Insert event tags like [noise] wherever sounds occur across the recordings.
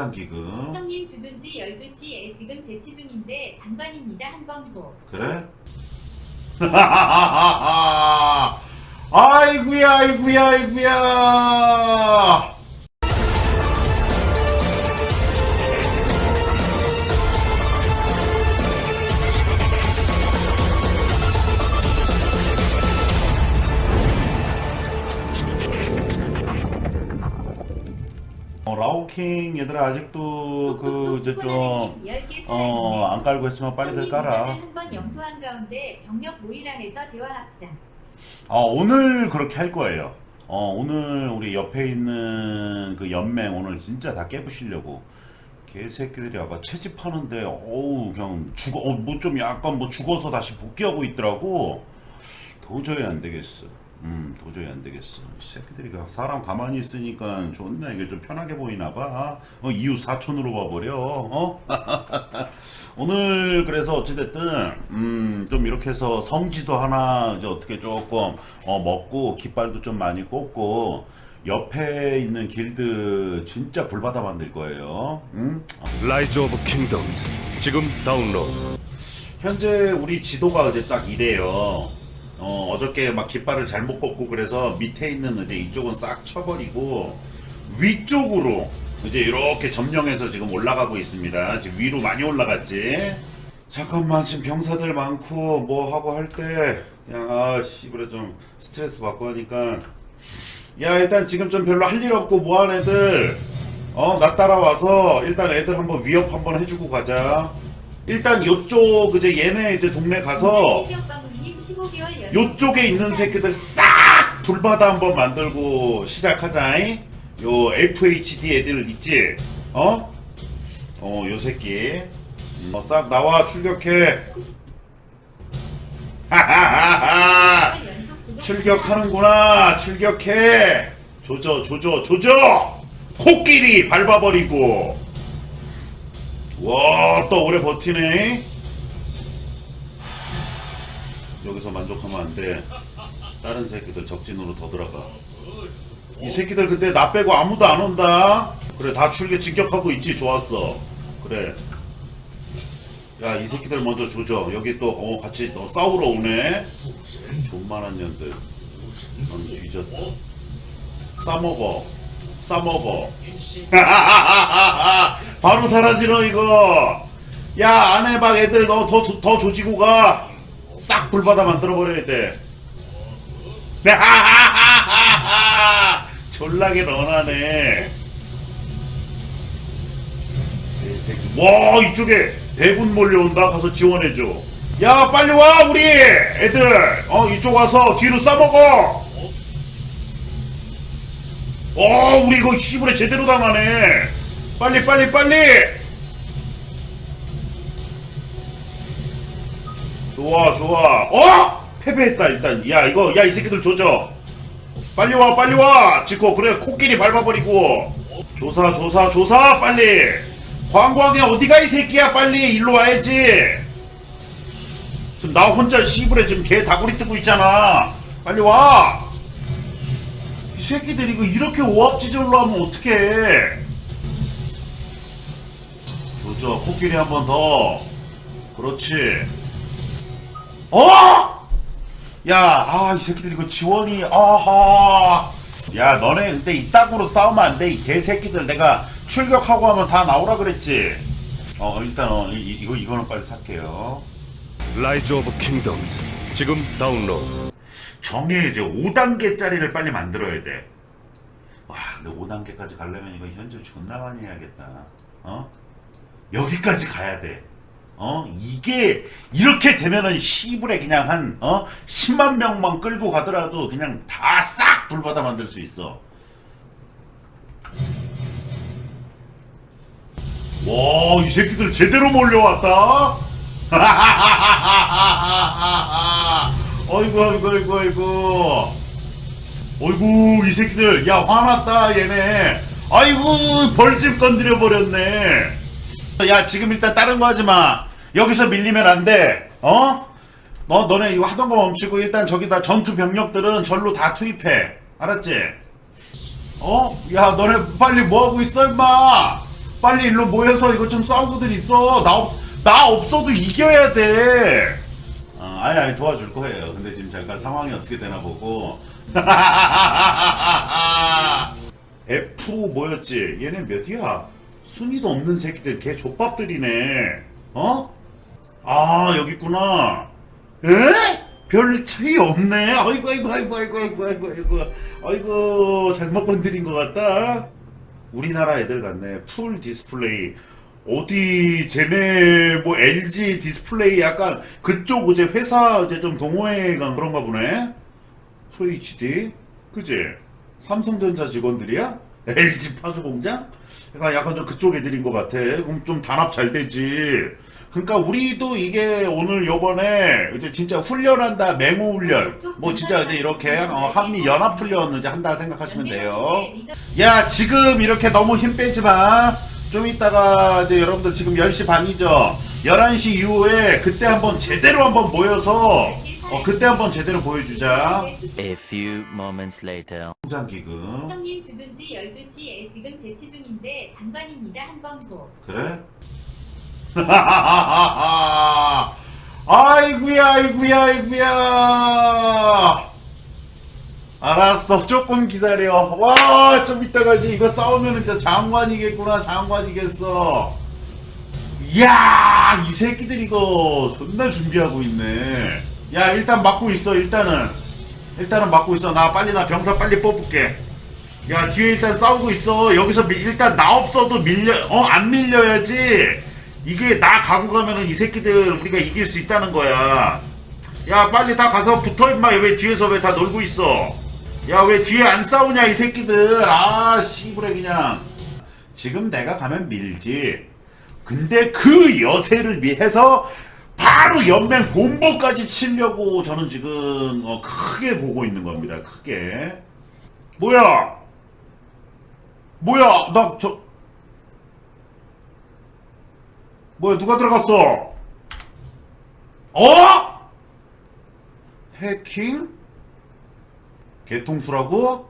비상기금 형님 주둔지 12시에 지금 대치 중인데 장관입니다 한번 보. 그래? [laughs] 아이구야 아이구야 아이구야 어, 라오킹 얘들아 아직도 그 이제 좀 어, 안 깔고 있으면 빨리들 깔아. 한번 가운데 병력 모이라 해서 대화합자. 아, 오늘 그렇게 할 거예요. 어, 오늘 우리 옆에 있는 그 연맹 오늘 진짜 다 깨부시려고. 개새끼들이 아까 채집하는데, 어우, 그냥 죽어, 어, 뭐 좀 약간 뭐 죽어서 다시 복귀하고 있더라고. 도저히 안 되겠어. 음, 도저히 안 되겠어. 이 새끼들이 가- 사람 가만히 있으니까 좋네. 이게 좀 편하게 보이나 봐. 어, 이유 사촌으로 봐버려. 어? [laughs] 오늘 그래서 어찌됐든 음, 좀 이렇게 해서 성지도 하나 이제 어떻게 조금 어, 먹고 깃발도 좀 많이 꽂고 옆에 있는 길드 진짜 불바다 만들 거예요. 음? 어. 라이즈 오브 킹덤즈 지금 다운로드 현재 우리 지도가 이제 딱 이래요. 어, 어저께 막 깃발을 잘못 꽂고 그래서 밑에 있는 이제 이쪽은 싹 쳐버리고 위쪽으로 이제 이렇게 점령해서 지금 올라가고 있습니다. 지금 위로 많이 올라갔지. 잠깐만 지금 병사들 많고 뭐 하고 할 때 그냥 아 씨부레 좀 스트레스 받고 하니까 야 일단 지금 좀 별로 할 일 없고 뭐한 애들 어 나 따라와서 일단 애들 한번 위협 한번 해주고 가자. 일단 요쪽 이제 얘네 이제 동네 가서 실격방울님 15개월 연. 요쪽에 있는 새끼들 싹 불바다 한번 만들고 시작하자잉. 요 FHD 애들 있지? 어? 어, 요 새끼. 어, 싹 나와 출격해. 하하하하. 출격하는구나. 출격해. 조져, 조져, 조져. 코끼리 밟아버리고. 와, 또 오래 버티네. 여기서 만족하면 안 돼. 다른 새끼들 적진으로 더 들어가. 이 새끼들 근데 나 빼고 아무도 안 온다. 그래, 다 출격 진격하고 있지. 좋았어. 그래. 야, 이 새끼들 먼저 조져. 여기 또, 어, 같이 너 싸우러 오네. 존만한 년들. 넌 뒤졌다. 싸먹어. 싸먹어. [laughs] 바로 사라지러, 이거. 야, 안에 막 애들 너 더, 더 조지고 가. 싹 불바다 만들어버려야 돼. 졸라게 런하네. 와, 이쪽에 대군 몰려온다. 가서 지원해줘. 야, 빨리 와, 우리 애들. 어, 이쪽 와서 뒤로 싸먹어. 어, 우리 이거 시부레 제대로 당하네. 빨리, 빨리, 빨리. 좋아, 좋아. 어? 패배했다, 일단. 야, 이거, 야, 이 새끼들 조져. 빨리 와, 빨리 와. 지코, 그래, 코끼리 밟아버리고. 조사, 조사, 조사, 빨리. 광광이 어디가 이 새끼야, 빨리. 일로 와야지. 지금 나 혼자 시부레 지금 개 다구리 뜨고 있잖아. 빨리 와. 이 새끼들 이거 이렇게 오합지졸로 하면 어떡해. 조져, 코끼리 한 번 더. 그렇지. 어? 야, 아, 이 새끼들 이거 지원이, 아하. 야, 너네 근데 이따구로 싸우면 안 돼. 이 개새끼들 내가 출격하고 하면 다 나오라 그랬지. 어, 일단, 어, 이, 이- 이거, 이거는 빨리 살게요. 라이즈 오브 킹덤즈 지금 다운로드 정해 이제 5단계짜리를 빨리 만들어야 돼. 와, 근데 5단계까지 가려면 이거 현질 존나 많이 해야겠다. 어? 여기까지 가야 돼. 어? 이게 이렇게 되면은 시불에 그냥 한 어? 10만 명만 끌고 가더라도 그냥 다 싹 불받아 만들 수 있어. 와, 이 새끼들 제대로 몰려왔다. [laughs] 어이구, 어이구, 어이구, 어이구. 어이구, 이 새끼들. 야, 화났다, 얘네. 아이고, 벌집 건드려 버렸네. 야, 지금 일단 다른 거 하지 마. 여기서 밀리면 안 돼. 어? 너, 너네 이거 하던 거 멈추고 일단 저기다 전투 병력들은 절로 다 투입해. 알았지? 어? 야, 너네 빨리 뭐 하고 있어, 임마? 빨리 일로 모여서 이거 좀 싸우고들 있어. 나, 없, 나 없어도 이겨야 돼. 아, 아예 아예 도와줄 거예요. 근데 지금 잠깐 상황이 어떻게 되나 보고. [laughs] F 뭐였지? 얘네 몇이야? 순위도 없는 새끼들 개 족밥들이네. 어? 아 여기 있구나. 에? 별 차이 없네. 아이고 아이고 아이고 아이고 아이고 아이고 아이고 아이고 잘못 건드린 것 같다. 우리나라 애들 같네. 풀 디스플레이. 어디 쟤네 뭐 LG 디스플레이 약간 그쪽 이제 회사 이제 좀 동호회가 그런가 보네. FHD 그지? 삼성전자 직원들이야? LG 파주 공장? 약간 약간 좀 그쪽 애들인 것 같아. 그럼 좀 단합 잘 되지. 그러니까 우리도 이게 오늘 요번에 이제 진짜 훈련한다 맹호 훈련 뭐 진짜 이제 이렇게 어, 한미 연합 훈련 이제 한다 생각하시면 돼요. 야 지금 이렇게 너무 힘 빼지 마. 좀 이따가 이제 여러분들 지금 10시 반이죠. 11시 이후에 그때 한번 제대로 한번 모여서 어 그때 한번 제대로 보여주자. A few moments later. 통장 기금. 형님 주둔지 12시에 지금 대치 중인데 장관입니다 한번 보. 그래? [laughs] 아이구야 아이구야 아이구야. 알았어 조금 기다려. 와 좀 이따가 이제 이거 싸우면 이제 장관이겠구나 장관이겠어. 이야 이 새끼들 이거 존나 준비하고 있네. 야 일단 막고 있어 일단은. 일단은 막고 있어. 나 빨리 나 병사 빨리 뽑을게. 야 뒤에 일단 싸우고 있어. 여기서 미- 일단 나 없어도 밀려 어 안 밀려야지 이게 나 가고 가면은 이 새끼들 우리가 이길 수 있다는 거야. 야 빨리 다 가서 붙어 임마. 왜 뒤에서 왜 다 놀고 있어? 야 왜 뒤에 안 싸우냐 이 새끼들. 아 씨부레 그냥. 지금 내가 가면 밀지. 근데 그 여세를 위해서 바로 연맹 본부까지 치려고 저는 지금 어, 크게 보고 있는 겁니다 크게. 뭐야? 뭐야? 나 저 뭐야 누가 들어갔어 어? 해킹? 개통수라고?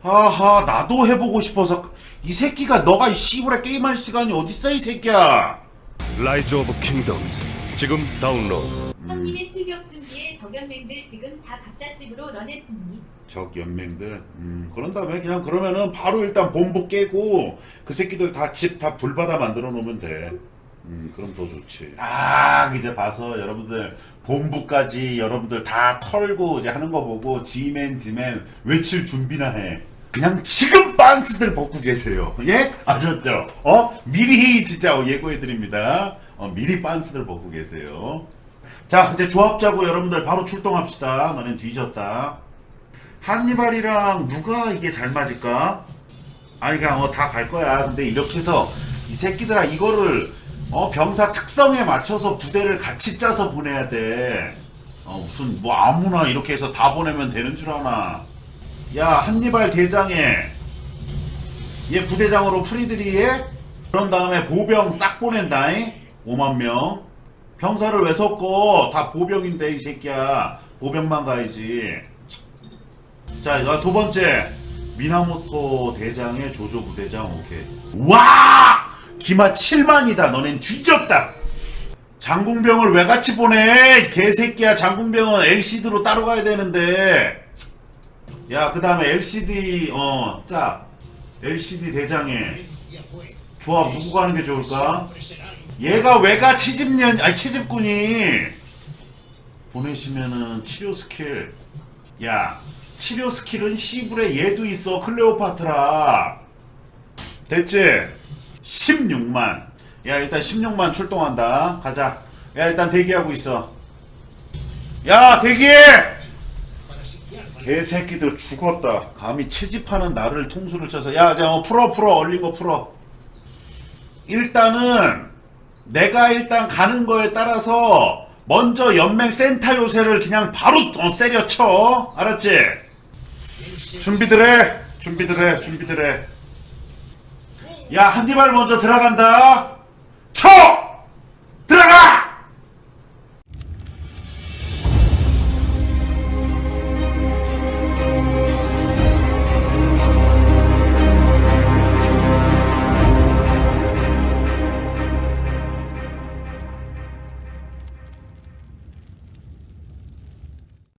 하하 나도 해보고 싶어서 이 새끼가 너가 이 씨부라 게임할 시간이 어딨어 이 새끼야 라이즈 오브 킹덤즈 지금 다운로드 형님의 출격 준비에 적연맹들 지금 다 각자 집으로 런했습니다. 적 연맹들? 음 그런 다음에 그냥 그러면은 바로 일단 본부 깨고 그 새끼들 다 집 다 불바다 만들어 놓으면 돼 음 그럼 더 좋지. 아 이제 봐서 여러분들 본부까지 여러분들 다 털고 이제 하는 거 보고 지맨 지맨 외칠 준비나 해. 그냥 지금 빤스들 벗고 계세요. 예? 아셨죠? 어? 미리 진짜 예고해 드립니다. 어 미리 빤스들 벗고 계세요 자 이제 조합 짜고 여러분들 바로 출동합시다 너넨 뒤졌다 한니발이랑 누가 이게 잘 맞을까? 아니 그냥 어, 다 갈 거야. 근데 이렇게 해서 이 새끼들아 이거를 어 병사 특성에 맞춰서 부대를 같이 짜서 보내야 돼. 어 무슨 뭐 아무나 이렇게 해서 다 보내면 되는 줄 아나? 야 한니발 대장에 얘 부대장으로 프리드리에 그런 다음에 보병 싹 보낸다잉 5만 명 병사를 왜 섞어 다 보병인데 이 새끼야 보병만 가야지 자, 어, 두 번째. 미나모토 대장의 조조 부대장, 오케이. 와! 기마 7만이다. 너넨 뒤졌다. 장궁병을 왜 같이 보내? 이 개새끼야. 장궁병은 LCD로 따로 가야 되는데. 야, 그 다음에 LCD, 어, 짜. LCD 대장에. 조합 누구 가는 게 좋을까? 얘가 왜가 채집년, 아니, 채집꾼이. 보내시면은 치료 스킬. 야, 치료 스킬은 시불에 얘도 있어. 클레오파트라. 됐지? 16만. 야, 일단 16만 출동한다. 가자. 야, 일단 대기하고 있어. 야, 대기해! 개새끼들 죽었다. 감히 채집하는 나를 통수를 쳐서. 야, 자, 어, 풀어, 풀어. 얼린 거 풀어. 일단은, 내가 일단 가는 거에 따라서, 먼저 연맹 센터 요새를 그냥 바로 어, 세려쳐. 알았지? 준비들 해. 준비들 해. 준비들 해. 야, 한디발 먼저 들어간다. 쳐!